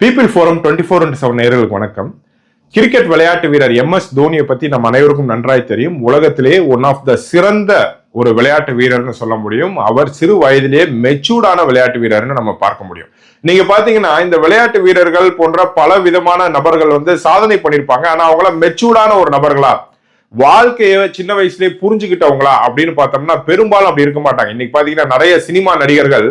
People forum twenty four into seven நேர்களுக்கு வணக்கம். Cricket விளையாட்டு வீரர் எம் எஸ் தோனியை பத்தி நம்ம அனைவருக்கும் நன்றாய் தெரியும். உலகத்திலேயே ஒன் ஆஃப் த சிறந்த ஒரு விளையாட்டு வீரர்னு சொல்ல முடியும். அவர் சிறு வயதிலேயே மெச்சூர்டான விளையாட்டு வீரர்னு நம்ம பார்க்க முடியும். நீங்க பாத்தீங்கன்னா இந்த விளையாட்டு வீரர்கள் போன்ற பல விதமான நபர்கள் வந்து சாதனை பண்ணியிருப்பாங்க. ஆனா அவங்கள மெச்சூர்டான ஒரு நபர்களா? வாழ்க்கையை சின்ன வயசுலயே புரிஞ்சுக்கிட்டவங்களா அப்படின்னு பார்த்தோம்னா பெரும்பாலும் அப்படி இருக்க மாட்டாங்க. இன்னைக்கு பாத்தீங்கன்னா நிறைய சினிமா நடிகர்கள்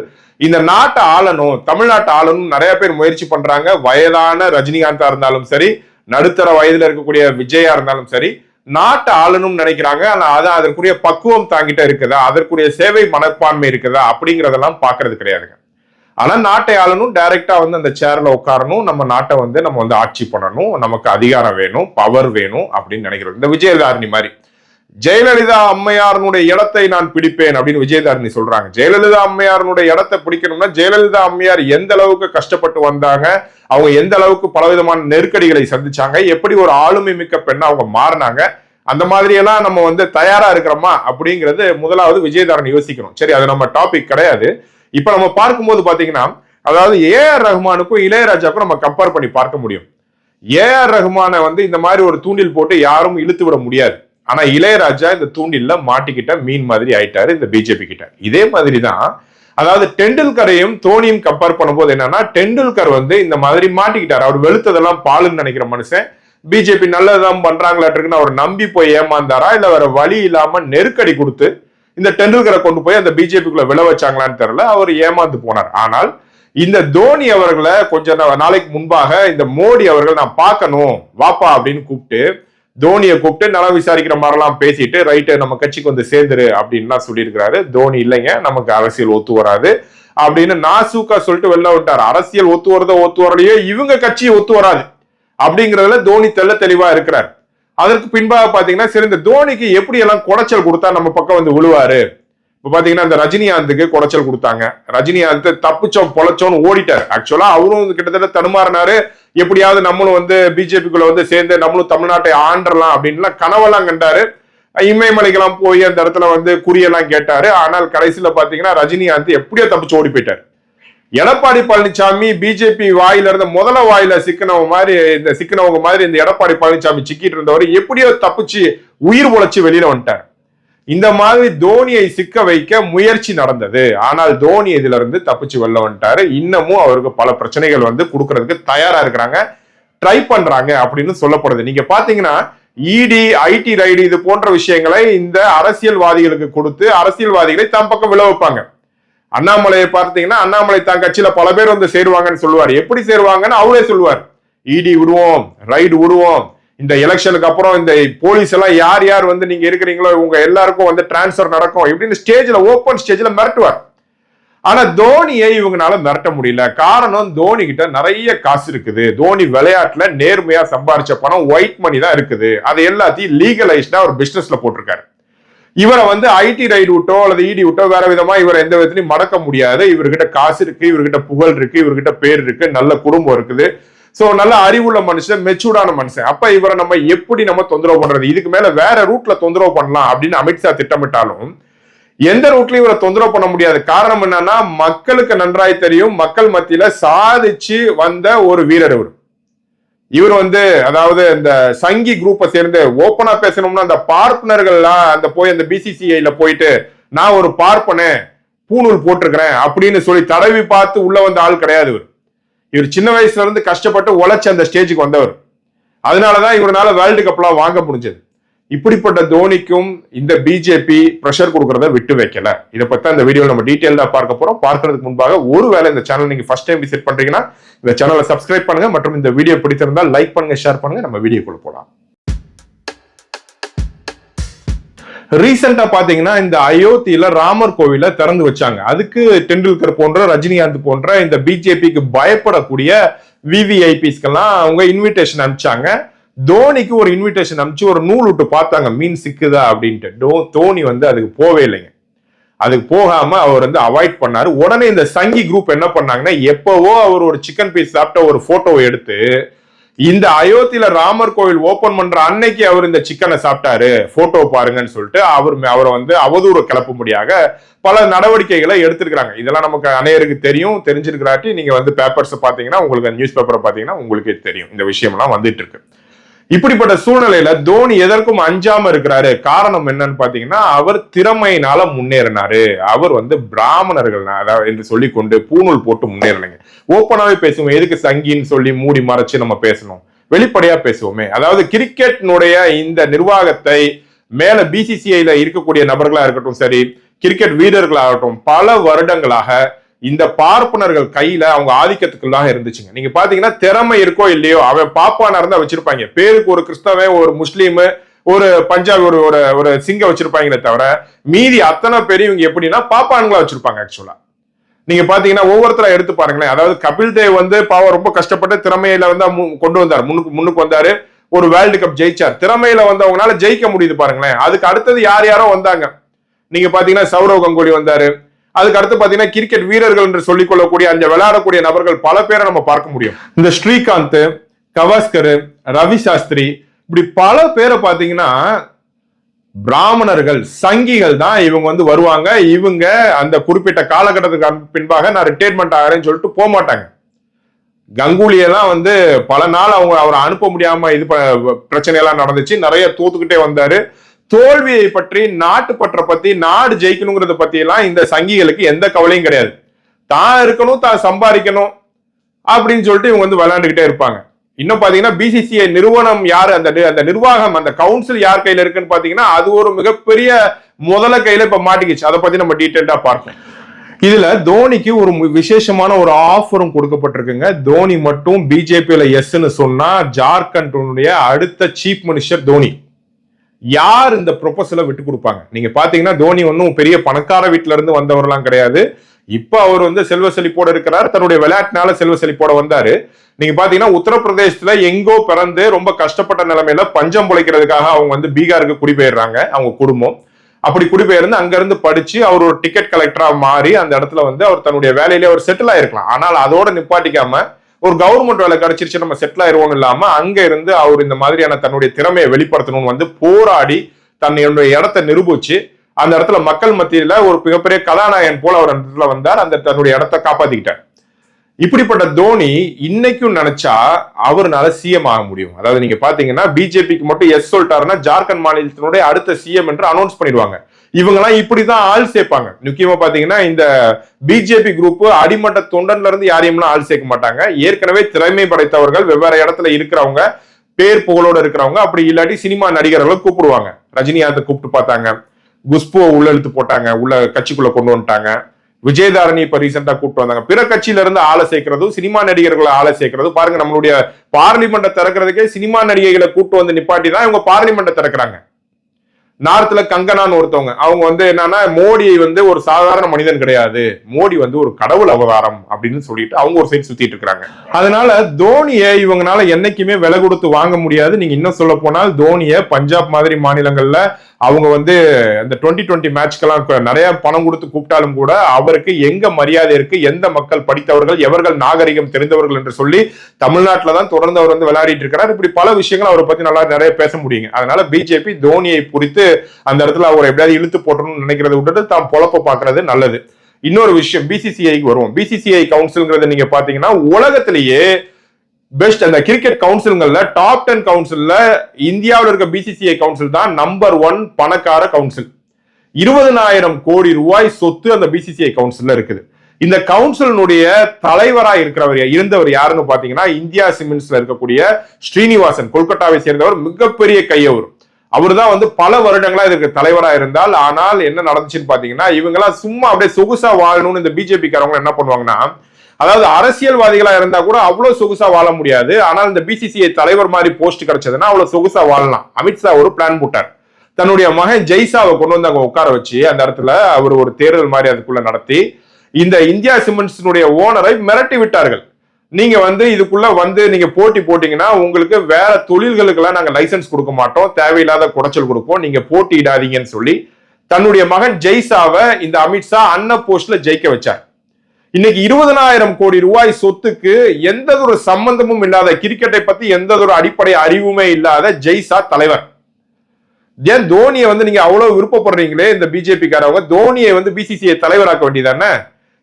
இந்த நாட்டை ஆளணும் தமிழ்நாட்டை ஆளணும் நிறைய பேர் முயற்சி பண்றாங்க. வயதான ரஜினிகாந்தா இருந்தாலும் சரி நடுத்தர வயதுல இருக்கக்கூடிய விஜயா இருந்தாலும் சரி நாட்டை ஆளணும்னு நினைக்கிறாங்க. ஆனா அதான் அதற்குரிய பக்குவம் தாங்கிட்ட இருக்குதா? அதற்குரிய சேவை மனப்பான்மை இருக்குதா? அப்படிங்கறதெல்லாம் பாக்குறது கிடையாதுங்க. ஆனா நாட்டை ஆளணும் டைரக்டா வந்து அந்த சேர்ல உட்காரணும் நம்ம நாட்டை வந்து நம்ம வந்து ஆட்சி பண்ணணும் நமக்கு அதிகாரம் வேணும் பவர் வேணும் அப்படின்னு நினைக்கிறோம் இந்த விஜயதாரணி மாதிரி. ஜெயலலிதா அம்மையாரனுடைய இடத்தை நான் பிடிப்பேன் அப்படின்னு விஜயதாரணி சொல்றாங்க. ஜெயலலிதா அம்மையாரனுடைய இடத்தை பிடிக்கணும்னா ஜெயலலிதா அம்மையார் எந்த அளவுக்கு கஷ்டப்பட்டு வந்தாங்க அவங்க எந்த அளவுக்கு பலவிதமான நெருக்கடிகளை சந்திச்சாங்க எப்படி ஒரு ஆளுமை மிக்க பெண்ணா அவங்க மாறினாங்க அந்த மாதிரியெல்லாம் நம்ம வந்து தயாரா இருக்கிறோமா அப்படிங்கிறது முதலாவது விஜயதாரணி யோசிக்கணும். சரி அது நம்ம டாபிக் கிடையாது. இப்ப நம்ம பார்க்கும்போது பாத்தீங்கன்னா அதாவது ஏஆர் ரஹ்மானுக்கும் இளையராஜாவுக்கும் நம்ம கம்பேர் பண்ணி பார்க்க முடியும். ஏஆர் ரஹ்மானை வந்து இந்த மாதிரி ஒரு தூண்டில் போட்டு யாரும் இழுத்து விட முடியாது. ஆனா இளையராஜா இந்த தூண்டில்ல மாட்டிக்கிட்ட மீன் மாதிரி ஆயிட்டாரு இந்த பிஜேபி கிட்ட. இதே மாதிரி தான் அதாவது டெண்டுல்கரையும் தோனியும் கம்பேர் பண்ணும்போது என்னன்னா டெண்டுல்கர் வந்து இந்த மாதிரி மாட்டிக்கிட்டார். அவர் வெளுத்ததெல்லாம் பாலுன்னு நினைக்கிற மனுஷன். பிஜேபி நல்லதான் பண்றாங்களாட்டுக்குன்னு அவர் நம்பி போய் ஏமாந்தாரா? இல்ல வேற வழி இல்லாம நெருக்கடி கொடுத்து இந்த டெண்டுல்கரை கொண்டு போய் அந்த பிஜேபிக்குள்ள விழ வச்சாங்களான்னு தெரியல. அவர் ஏமாந்து போனார். ஆனால் இந்த தோனி அவர்களை கொஞ்ச நாளைக்கு முன்பாக இந்த மோடி அவர்கள் நான் பார்க்கணும் வாப்பா அப்படின்னு கூப்பிட்டு தோனியை கூப்பிட்டு நலம் விசாரிக்கிற மாதிரிலாம் பேசிட்டு ரைட்டு நம்ம கட்சிக்கு வந்து சேர்ந்துரு அப்படின்லாம் சொல்லியிருக்கிறாரு. தோனி இல்லைங்க நமக்கு அரசியல் ஒத்து வராது அப்படின்னு நாசூக்கா சொல்லிட்டு வெளில விட்டார் அரசியல் ஒத்து வரதோ ஒத்து வரலையோ இவங்க கட்சி ஒத்து வராது அப்படிங்கிறதுல தோனி தெல்ல தெளிவா இருக்கிறார். அதற்கு பின்பாக பாத்தீங்கன்னா சரி இந்த தோனிக்கு எப்படி எல்லாம் குடைச்சல் கொடுத்தா நம்ம பக்கம் வந்து விழுவாரு? இப்ப பாத்தீங்கன்னா இந்த ரஜினிகாந்துக்கு குடைச்சல் கொடுத்தாங்க. ரஜினிகாந்த் தப்பிச்சோம் பொழைச்சோன்னு ஓடிட்டார். ஆக்சுவலா அவரும் கிட்டத்தட்ட தடுமாறினாரு. எப்படியாவது நம்மளும் வந்து பிஜேபிக்குள்ள வந்து சேர்ந்து நம்மளும் தமிழ்நாட்டை ஆண்டரலாம் அப்படின்லாம் கனவெல்லாம் கண்டாரு. இமயமலைக்கெல்லாம் போய் அந்த இடத்துல வந்து குறியெல்லாம் கேட்டாரு. ஆனால் கடைசியில பாத்தீங்கன்னா ரஜினிகாந்த் எப்படியோ தப்பிச்சு ஓடி போயிட்டார். எடப்பாடி பழனிசாமி பிஜேபி வாயில இருந்த முதல வாயில சிக்கினவங்க மாதிரி இந்த சிக்கினவங்க மாதிரி இந்த எடப்பாடி பழனிசாமி சிக்கிட்டு இருந்தவர் எப்படியோ தப்பிச்சு உயிர் உழைச்சி வெளியில வந்துட்டார். இந்த மாதிரி தோனியை சிக்க வைக்க முயற்சி நடந்தது. ஆனால் தோனி இதுல இருந்து தப்பிச்சு வெளில வந்துட்டாரு. இன்னமும் அவருக்கு பல பிரச்சனைகள் வந்து கொடுக்கறதுக்கு தயாரா இருக்கிறாங்க. ட்ரை பண்றாங்க அப்படின்னு சொல்லப்படுது. நீங்க பாத்தீங்கன்னா இடி ஐடி ரைடு இது போன்ற விஷயங்களை இந்த அரசியல்வாதிகளுக்கு கொடுத்து அரசியல்வாதிகளை தம் பக்கம் விளைவிப்பாங்க அண்ணாமலையை பார்த்தீங்கன்னா அண்ணாமலை தான் கட்சியில பல பேர் வந்து சேருவாங்கன்னு சொல்லுவார். எப்படி சேருவாங்கன்னு அவரே சொல்லுவார். இடி விடுவோம் ரைடு விடுவோம். இந்த எலெக்ஷனுக்கு அப்புறம் இந்த போலீஸ் எல்லாம் யார் யார் வந்து நீங்க இருக்கிறீங்களோ உங்க எல்லாருக்கும் வந்து டிரான்ஸ்ஃபர் நடக்கும் இப்படின்னு ஸ்டேஜ்ல ஓப்பன் ஸ்டேஜ்ல மிரட்டுவார். ஆனா தோனியை இவங்கனால மிரட்ட முடியல. காரணம் தோனி கிட்ட நிறைய காசு இருக்குது. தோனி விளையாட்டுல நேர்மையா சம்பாரிச்ச பணம் ஒயிட் மணி தான் இருக்குது. அது எல்லாத்தையும் லீகலைஸ்டா ஒரு பிசினஸ்ல போட்டிருக்காரு. இவரை வந்து ஐடி ரைடு விட்டோ அல்லது இடி விட்டோ வேற விதமா இவரை எந்த விதத்திலையும் மடக்க முடியாது. இவர்கிட்ட காசு இருக்கு இவர்கிட்ட புகழ் இருக்கு இவர்கிட்ட பேர் இருக்கு நல்ல குடும்பம் இருக்குது. சோ நல்ல அறிவுள்ள மனுஷன் மெச்சூர்டான மனுஷன். அப்ப இவரை நம்ம எப்படி நம்ம தொந்தரவு பண்றது? இதுக்கு மேல வேற ரூட்ல தொந்தரவு பண்ணலாம் அப்படின்னு அமித்ஷா திட்டமிட்டாலும் எந்த ரூட்லயும் இவரை தொந்தரவு பண்ண முடியாது. காரணம் என்னன்னா மக்களுக்கு நன்றாய் தெரியும் மக்கள் மத்தியில சாதிச்சு வந்த ஒரு வீரர் இவர். இவர் வந்து அதாவது இந்த சங்கி குரூப்பை சேர்ந்து ஓப்பனா பேசணும்னா அந்த பார்ப்பனர்கள்லாம் அந்த போய் அந்த பிசிசிஐல போயிட்டு நான் ஒரு பார்ப்பனே பூணூல் போட்டிருக்கிறேன் அப்படின்னு சொல்லி தடவி பார்த்து உள்ள வந்த ஆள் கிடையாது இவர். இவர் சின்ன வயசுல இருந்து கஷ்டப்பட்டு உழைச்சி அந்த ஸ்டேஜுக்கு வந்தவர். அதனாலதான் இவரால வேர்ல்டு கப்லாம் வாங்க முடிஞ்சது. இப்படிப்பட்ட தோனிக்கும் இந்த பிஜேபி ப்ரெஷர் கொடுக்கறத விட்டு வைக்கல. இதை பத்தி அந்த வீடியோ நம்ம டீட்டெயிலா பார்க்க போறோம். பார்க்கறதுக்கு முன்பாக ஒருவேளை இந்த சேனல் நீங்க ஃபர்ஸ்ட் டைம் விசிட் பண்றீங்கன்னா இந்த சேனலை சப்ஸ்கிரைப் பண்ணுங்க மற்றும் இந்த வீடியோ பிடிச்சிருந்தா லைக் பண்ணுங்க ஷேர் பண்ணுங்க. நம்ம வீடியோக்குள்ள போலாம். ரீசெண்டா பாத்தீங்கன்னா இந்த அயோத்தியில ராமர் கோவில திறந்து வச்சாங்க. அதுக்கு டெண்டுல்கர் போன்ற ரஜினிகாந்த் போன்ற இந்த பிஜேபிக்கு பயப்படக்கூடிய விவிஐபிஸ்க்கெல்லாம் அவங்க இன்விடேஷன் அனுப்பிச்சாங்க. தோனிக்கு ஒரு இன்விடேஷன் அனுப்பிச்சு ஒரு நூல் விட்டு பார்த்தாங்க மீன் சிக்குதா அப்படின்ட்டு. டோ தோனி வந்து அதுக்கு போவே இல்லைங்க. அதுக்கு போகாம அவர் வந்து அவாய்ட் பண்ணாரு. உடனே இந்த சங்கி குரூப் என்ன பண்ணாங்கன்னா எப்பவோ அவர் ஒரு சிக்கன் பீஸ் சாப்பிட்ட ஒரு போட்டோவை எடுத்து இந்த அயோத்தியில ராமர் கோவில் ஓபன் பண்ற அன்னைக்கு அவர் இந்த சிக்கனை சாப்பிட்டாரு போட்டோ பாருங்கன்னு சொல்லிட்டு அவர் அவரை வந்து அவதூறு கிளப்பும்படியாக பல நடவடிக்கைகளை எடுத்திருக்கிறாங்க. இதெல்லாம் நமக்கு அனைவருக்கு தெரியும் தெரிஞ்சிருக்கிறாட்டி நீங்க வந்து பேப்பர்ஸ் பாத்தீங்கன்னா உங்களுக்கு நியூஸ் பேப்பரை பாத்தீங்கன்னா உங்களுக்கே தெரியும். இந்த விஷயம்லாம் வந்துட்டு இருக்கு. இப்படிப்பட்ட சூழ்நிலையில தோனி எதற்கும் அஞ்சாம இருக்கிறாரு. காரணம் என்னன்னு பாத்தீங்கன்னா அவர் திறமையினால முன்னேறினாரு. அவர் வந்து பிராமணர்கள் அதாவது என்று சொல்லி கொண்டு பூணூல் போட்டு முன்னேறலைங்க ஓப்பனாவே பேசுவோம். எதுக்கு சங்கின்னு சொல்லி மூடி மறைச்சு நம்ம பேசணும்? வெளிப்படையா பேசுவோமே. அதாவது கிரிக்கெட்னுடைய இந்த நிர்வாகத்தை மேல பிசிசிஐல இருக்கக்கூடிய நபர்களா இருக்கட்டும் சரி கிரிக்கெட் வீரர்களாகட்டும் பல வருடங்களாக இந்த பார்ப்பனர்கள் கையில அவங்க ஆதிக்கத்துக்குள்ளாக இருந்துச்சுங்க. நீங்க பாத்தீங்கன்னா திறமை இருக்கோ இல்லையோ அவன் பாப்பானா இருந்தா வச்சிருப்பாங்க. பேருக்கு ஒரு கிறிஸ்தவன் ஒரு முஸ்லீமு ஒரு பஞ்சாபி ஒரு ஒரு ஒரு சிங்க வச்சிருப்பாங்களே தவிர மீதி அத்தனை பெரியவங்க இவங்க எப்படின்னா பாப்பான்களா வச்சிருப்பாங்க ஆக்சுவலா நீங்க பாத்தீங்கன்னா ஒவ்வொருத்தரா எடுத்து பாருங்களேன். அதாவது கபில் தேவ் வந்து பாவம் ரொம்ப கஷ்டப்பட்டு திறமையில வந்து கொண்டு வந்தார். முன்னுக்கு முன்னுக்கு வந்தாரு. ஒரு வேர்ல்டு கப் ஜெயிச்சார். திறமையில வந்தவங்களால ஜெயிக்க முடியுது பாருங்களேன். அதுக்கு அடுத்தது யார் யாரோ வந்தாங்க. நீங்க பாத்தீங்கன்னா சௌரவ் கங்குலி வந்தாரு. அதுக்கு அடுத்து பாத்தீங்கன்னா கிரிக்கெட் வீரர்கள் என்று சொல்லிக் கொள்ளக்கூடிய அந்த விளையாடக்கூடிய நபர்கள் பல பேரை நம்ம பார்க்க முடியும். இந்த ஸ்ரீகாந்த் கவாஸ்கர் ரவி சாஸ்திரி இப்படி பல பேரை பாத்தீங்கன்னா பிராமணர்கள் சங்கிகள் தான் இவங்க வந்து வருவாங்க. இவங்க அந்த குறிப்பிட்ட காலகட்டத்துக்கு பின்பாக நான் ரிட்டையர்மெண்ட் ஆகிறேன்னு சொல்லிட்டு போக மாட்டாங்க. கங்குலியெல்லாம் வந்து பல நாள் அவங்க அவரை அனுப்ப முடியாம இது ப- பிரச்சனையெல்லாம் நடந்துச்சு. நிறைய தூத்துக்கிட்டே வந்தாரு. தோல்வியை பற்றி நாட்டுப்பற்றை பத்தி நாடு ஜெயிக்கணுங்கிறத பத்தி எல்லாம் இந்த சங்கிகளுக்கு எந்த கவலையும் கிடையாது. தான் இருக்கணும் தான் சம்பாதிக்கணும் அப்படின்னு சொல்லிட்டு இவங்க வந்து விளையாண்டுகிட்டே இருப்பாங்க. இன்னும் பாத்தீங்கன்னா பிசிசிஐ நிறுவனம் யாரு? அந்த நி- அந்த நிர்வாகம் அந்த கவுன்சில் யார் கையில இருக்குன்னு பாத்தீங்கன்னா அது ஒரு மிகப்பெரிய முதல கையில இப்ப மாட்டிக்கிச்சு. அதை பத்தி நம்ம டீட்டெயில்டா பார்ப்போம். இதுல தோனிக்கு ஒரு விசேஷமான ஒரு ஆஃபரும் கொடுக்கப்பட்டிருக்குங்க. தோனி மட்டும் பிஜேபியில எஸ்ன்னு சொன்னா ஜார்க்கண்டுடைய அடுத்த சீஃப் மினிஸ்டர் தோனி. யார் இந்த ப்ரொபோசலை விட்டு கொடுப்பாங்க? நீங்க பாத்தீங்கன்னா தோனி ஒன்றும் பெரிய பணக்கார வீட்டுல இருந்து வந்தவர்லாம் கிடையாது. இப்ப அவர் வந்து செல்வ செழிப்போட இருக்கிறார். தன்னுடைய விளையாட்டுனால செல்வ செழிப்போட வந்தாரு. நீங்க பாத்தீங்கன்னா உத்தரப்பிரதேசத்துல எங்கோ பிறந்து ரொம்ப கஷ்டப்பட்ட நிலைமையில பஞ்சம் பிழைக்கிறதுக்காக அவங்க வந்து பீகாருக்கு குடிபெயர்றாங்க. அவங்க குடும்பம். அப்படி குடிபெயர்ந்து அங்க இருந்து படிச்சு அவர் ஒரு டிக்கெட் கலெக்டரா மாறி அந்த இடத்துல வந்து அவர் தன்னுடைய வேலையிலேயே அவர் செட்டில் ஆயிருக்கலாம். ஆனால் அதோட நிப்பாட்டிக்காம ஒரு கவர்மெண்ட் வேலை கிடைச்சிருச்சு நம்ம செட்டில் ஆயிடுவோம் இல்லாம அங்க இருந்து அவர் இந்த மாதிரியான தன்னுடைய திறமையை வெளிப்படுத்தணும்னு வந்து போராடி தன்னுடைய இடத்தை நிரூபிச்சு அந்த இடத்துல மக்கள் மத்தியில ஒரு மிகப்பெரிய கதாநாயகன் போல அவர் அந்த இடத்துல வந்தார் அந்த தன்னுடைய இடத்த காப்பாத்திக்கிட்டார். இப்படிப்பட்ட தோனி இன்னைக்கும் நினைச்சா அவர்னால சிஎம் ஆக முடியும். அதாவது நீங்க பாத்தீங்கன்னா பிஜேபிக்கு மட்டும் எஸ் சொல்லிட்டாருன்னா ஜார்க்கண்ட் மாநிலத்தினுடைய அடுத்த சிஎம் என்று அனௌன்ஸ் பண்ணிடுவாங்க. இவங்கெல்லாம் இப்படிதான் ஆள் சேர்ப்பாங்க. முக்கியமா பாத்தீங்கன்னா இந்த பிஜேபி குரூப் அடிமட்ட தொண்டன்ல இருந்து யாரையும்லாம் ஆள் சேர்க்க மாட்டாங்க. ஏற்கனவே திறமை படைத்தவர்கள் வெவ்வேறு இடத்துல இருக்கிறவங்க பேர் புகழோட இருக்கிறவங்க அப்படி இல்லாட்டி சினிமா நடிகர்களை கூப்பிடுவாங்க. ரஜினிகாந்தை கூப்பிட்டு பார்த்தாங்க. குஷ்புவை உள்ள இழுத்து போட்டாங்க. உள்ள கட்சிக்குள்ள கொண்டு வந்துட்டாங்க. விஜயதாரணி இப்ப ரீசெண்டா கூப்பிட்டு வந்தாங்க. பிற கட்சியில இருந்து ஆளை சேர்க்கறதும் சினிமா நடிகர்களை ஆளை சேர்க்கிறதும் பாருங்க நம்மளுடைய பார்லிமெண்ட்டை திறக்கிறதுக்கே சினிமா நடிகைகளை கூப்பிட்டு வந்து நிப்பாட்டி தான் இவங்க பார்லிமெண்ட்டை திறக்கிறாங்க. நார்த்ல கங்கனான்னு ஒருத்தவங்க. அவங்க வந்து என்னன்னா மோடி வந்து ஒரு சாதாரண மனிதன் கிடையாது. மோடி வந்து ஒரு கடவுள் அவதாரம் அப்படின்னு சொல்லிட்டு அவங்க ஒரு சைடு சுத்திட்டு இருக்கிறாங்க. அதனால தோனியை இவங்கனால என்னைக்குமே விலை கொடுத்து வாங்க முடியாது. நீங்க இன்னும் சொல்ல போனால் தோனியை பஞ்சாப் மாதிரி மாநிலங்கள்ல அவங்க வந்து இந்த டுவெண்ட்டி டுவெண்ட்டி மேட்ச்க்கெல்லாம் நிறைய பணம் கொடுத்து கூப்பிட்டாலும் கூட அவருக்கு எங்க மரியாதை இருக்கு எந்த மக்கள் படித்தவர்கள் எவர்கள் நாகரிகம் தெரிந்தவர்கள் என்று சொல்லி தமிழ்நாட்டில் தான் தொடர்ந்து அவர் வந்து விளையாடிட்டு இருக்கிறார். இப்படி பல விஷயங்கள் அவரை பத்தி நல்லா நிறைய பேச முடியுங்க. அதனால பிஜேபி தோனியை குறித்து அந்த இடத்துல அவரை எப்படியாவது இழுத்து போட்டணும்னு நினைக்கிறத விட்டுட்டு தாம் பொழப்ப பாக்குறது நல்லது. இன்னொரு விஷயம் பிசிசிஐக்கு வருவோம். பிசிசிஐ கவுன்சில்ங்கிறத நீங்க பாத்தீங்கன்னா உலகத்திலேயே பெஸ்ட் அந்த கிரிக்கெட் கவுன்சில்கள்ல டாப் டென் கவுன்சில்ல இந்தியாவில் இருக்க பிசிசிஐ கவுன்சில் தான் நம்பர் ஒன் பணக்கார கவுன்சில் இருபதனாயிரம் கோடி ரூபாய் சொத்து அந்த பிசிசிஐ கவுன்சில்ல இருக்குது. இந்த கவுன்சிலினுடைய தலைவரா இருக்கிறவர் இருந்தவர் யாருன்னு பாத்தீங்கன்னா இந்தியா சிமெண்ட்ஸ்ல இருக்கக்கூடிய ஸ்ரீனிவாசன் கொல்கட்டாவை சேர்ந்தவர் மிகப்பெரிய கையவர். அவர் தான் வந்து பல வருடங்களா இதுக்கு தலைவரா இருந்தால் ஆனால் என்ன நடந்துச்சுன்னு பாத்தீங்கன்னா இவங்கெல்லாம் சும்மா அப்படியே சொகுசா வாழணும்னு இந்த பிஜேபி காரவங்க என்ன பண்ணுவாங்கன்னா அதாவது அரசியல்வாதிகளா இருந்தா கூட அவ்வளவு சொகுசா வாழ முடியாது. ஆனால் இந்த பிசிசிஐ தலைவர் மாதிரி போஸ்ட் கிடைச்சதுன்னா அவ்வளவு சொகுசா வாழலாம். அமித்ஷா ஒரு பிளான் போட்டார். தன்னுடைய மகன் ஜெய்சாவை கொண்டு வந்து அங்க உட்கார வச்சு அந்த இடத்துல அவர் ஒரு தேர்தல் மாதிரி அதுக்குள்ள நடத்தி இந்த இந்தியா சிமெண்ட்ஸினுடைய ஓனரை மிரட்டி விட்டார்கள். நீங்க வந்து இதுக்குள்ள வந்து நீங்க போட்டி போட்டீங்கன்னா உங்களுக்கு வேற தொழில்களுக்கெல்லாம் நாங்க லைசன்ஸ் கொடுக்க மாட்டோம். தேவையில்லாத குடைச்சல் கொடுப்போம். நீங்க போட்டியிடாதீங்கன்னு சொல்லி தன்னுடைய மகன் ஜெய்சாவை இந்த அமித்ஷா அன்ன போஸ்ட்ல ஜெயிக்க வச்சார். இன்னைக்கு இருபதனாயிரம் கோடி ரூபாய் சொத்துக்கு எந்த ஒரு சம்பந்தமும் இல்லாத கிரிக்கெட்டை பத்தி எந்த ஒரு அடிப்படை அறிவுமே இல்லாத ஜெய்சா தலைவர். ஏன் தோனியை வந்து நீங்க அவ்வளவு விருப்பப்படுறீங்களே இந்த பிஜேபி காரவங்க தோனியை வந்து பிசிசிஐ தலைவராக்க வேண்டியதானே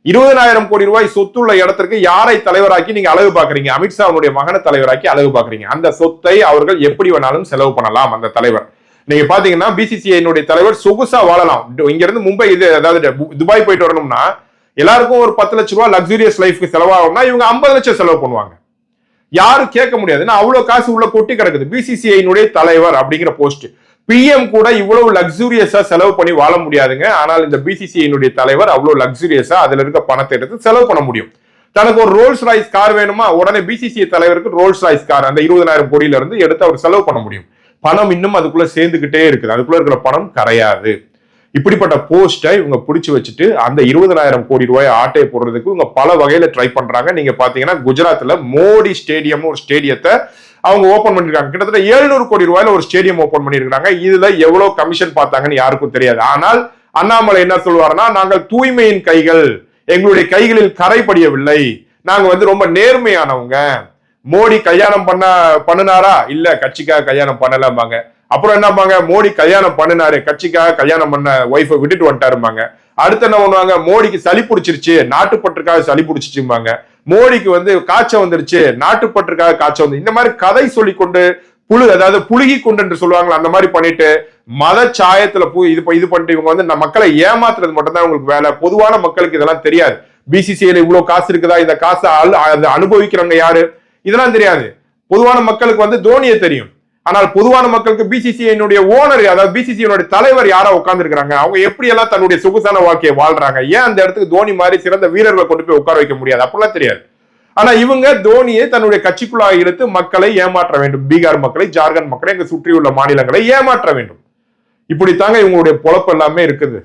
இருபதனாயிரம் கோடி ரூபாய் சொத்துள்ள இடத்திற்கு யாரை தலைவராக்கி நீங்க அழகு பாக்குறீங்க அமித்ஷா அவனுடைய மகனை தலைவராக்கி அழகு பாக்குறீங்க அந்த சொத்தை அவர்கள் எப்படி வேணாலும் செலவு பண்ணலாம் அந்த தலைவர். நீங்க பாத்தீங்கன்னா பிசிசிஐனுடைய தலைவர் சொகுசா வாழலாம். இங்க இருந்து மும்பை இது அதாவது துபாய் போயிட்டு வரணும்னா எல்லாருக்கும் ஒரு பத்து லட்ச ரூபாய் லக்ஸூரியஸ் லைஃப்க்கு செலவாகும்னா இவங்க ஐம்பது லட்சம் செலவு பண்ணுவாங்க. யாரும் கேட்க முடியாதுன்னா அவ்வளவு காசு உள்ள கொட்டி கிடக்குது. பிசிசிஐனுடைய தலைவர் அப்படிங்கிற போஸ்ட் பிஎம் கூட இவ்வளவு லக்ஸூரியஸா செலவு பண்ணி வாழ முடியாதுங்க. ஆனால் இந்த பிசிசிஐனுடைய தலைவர் அவ்வளவு லக்ஸூரியஸா அதுல இருக்க பணத்தை எடுத்து செலவு பண்ண முடியும். தனக்கு ஒரு ரோல்ஸ் ராய்ஸ் கார் வேணுமா? உடனே பிசிசிஐ தலைவருக்கு ரோல்ஸ் ராய்ஸ் கார் அந்த இருபதாயிரம் கோடியில இருந்து எடுத்து அவர் செலவு பண்ண முடியும். பணம் இன்னும் அதுக்குள்ள சேர்ந்துகிட்டே இருக்குது. அதுக்குள்ள இருக்கிற பணம் கரையாது. இப்படிப்பட்ட போஸ்டை இவங்க பிடிச்சி வச்சுட்டு அந்த இருபதனாயிரம் கோடி ரூபாய் ஆட்டையை போடுறதுக்கு இவங்க பல வகையில ட்ரை பண்றாங்க. நீங்க பாத்தீங்கன்னா குஜராத்ல மோடி ஸ்டேடியம் ஒரு ஸ்டேடியத்தை அவங்க ஓபன் பண்ணிருக்காங்க. கிட்டத்தட்ட எழுநூறு கோடி ரூபாயில ஒரு ஸ்டேடியம் ஓபன் பண்ணிருக்காங்க இதுல எவ்வளவு கமிஷன் பார்த்தாங்கன்னு யாருக்கும் தெரியாது. ஆனால் அண்ணாமலை என்ன சொல்வாருன்னா நாங்கள் தூய்மையின் கைகள் எங்களுடைய கைகளில் கரை படியவில்லை. நாங்க வந்து ரொம்ப நேர்மையானவங்க. மோடி கல்யாணம் பண்ண பண்ணினாரா? இல்ல கட்சிக்காக கல்யாணம் பண்ணலாம்பாங்க. அப்புறம் என்னப்பாங்க மோடி கல்யாணம் பண்ணினாரு கட்சிக்காக கல்யாணம் பண்ண ஒய்ஃபை விட்டுட்டு வந்துட்டாருமாங்க அடுத்து என்ன பண்ணுவாங்க மோடிக்கு சளி பிடிச்சிருச்சு நாட்டுப்பற்றுக்காக சளி பிடிச்சிச்சும்பாங்க. மோடிக்கு வந்து காய்ச்சல் வந்துருச்சு நாட்டுப்பற்றுக்காக காய்ச்சல் வந்து இந்த மாதிரி கதை சொல்லி கொண்டு புழு அதாவது புழுகி கொண்டு என்று சொல்லுவாங்களா அந்த மாதிரி பண்ணிட்டு மத சாயத்துல பூ இது இது பண்ணிட்டு இவங்க வந்து மக்களை ஏமாத்துறது மட்டும்தான் உங்களுக்கு வேலை. பொதுவான மக்களுக்கு இதெல்லாம் தெரியாது. பிசிசிஐல இவ்வளவு காசு இருக்குதா இந்த காசை அனுபவிக்கிறவங்க யாரு? இதெல்லாம் தெரியாது. பொதுவான மக்களுக்கு வந்து தோனியை தெரியும். ஆனால் பொதுவான மக்களுக்கு பிசிசிஐனுடைய ஓனர் அதாவது பிசிசிஐனுடைய தலைவர் யாரா உட்கார்ந்து இருக்கிறாங்க அவங்க எப்படி எல்லாம் தன்னுடைய சொகுசான வாழ்க்கையை வாழ்றாங்க? ஏன் அந்த இடத்துக்கு தோனி மாதிரி சிறந்த வீரர்களை கொண்டு போய் உட்கார வைக்க முடியாது? அப்படிலாம் தெரியாது. ஆனா இவங்க தோனியை தன்னுடைய கட்சிக்குள்ளாக இழுத்து மக்களை ஏமாற்ற வேண்டும். பீகார் மக்களை ஜார்க்கண்ட் மக்களை எங்க சுற்றியுள்ள மாநிலங்களை ஏமாற்ற வேண்டும். இப்படித்தாங்க இவங்களுடைய பொழப்பு எல்லாமே இருக்குது.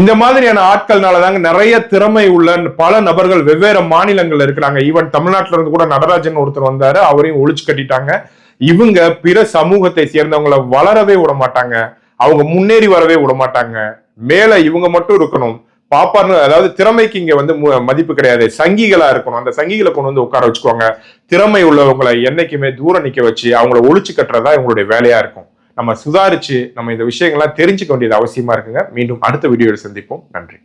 இந்த மாதிரியான ஆட்கள்னால தாங்க நிறைய திறமை உள்ள பல நபர்கள் வெவ்வேறு மாநிலங்கள்ல இருக்கிறாங்க. ஈவன் தமிழ்நாட்டில இருந்து கூட நடராஜன் ஒருத்தர் வந்தாரு. அவரையும் ஒழிச்சு கட்டிட்டாங்க. இவங்க பிற சமூகத்தை சேர்ந்தவங்களை வளரவே விட மாட்டாங்க. அவங்க முன்னேறி வரவே விட மாட்டாங்க. மேல இவங்க மட்டும் இருக்கணும். பாப்பார்னு அதாவது திறமைக்கு இங்க வந்து மதிப்பு கிடையாது. சங்கிகளா இருக்கணும். அந்த சங்கிகளை கொண்டு வந்து உட்கார வச்சுக்கோங்க. திறமை உள்ளவங்களை என்னைக்குமே தூரம் நிக்க வச்சு அவங்கள ஒழிச்சு கட்டுறதா இவங்களுடைய வேலையா இருக்கும். நம்ம சுதாரிச்சு நம்ம இந்த விஷயங்கள்லாம் தெரிஞ்சுக்க வேண்டியது அவசியமா இருக்குங்க. மீண்டும் அடுத்த வீடியோவில் சந்திப்போம். நன்றி.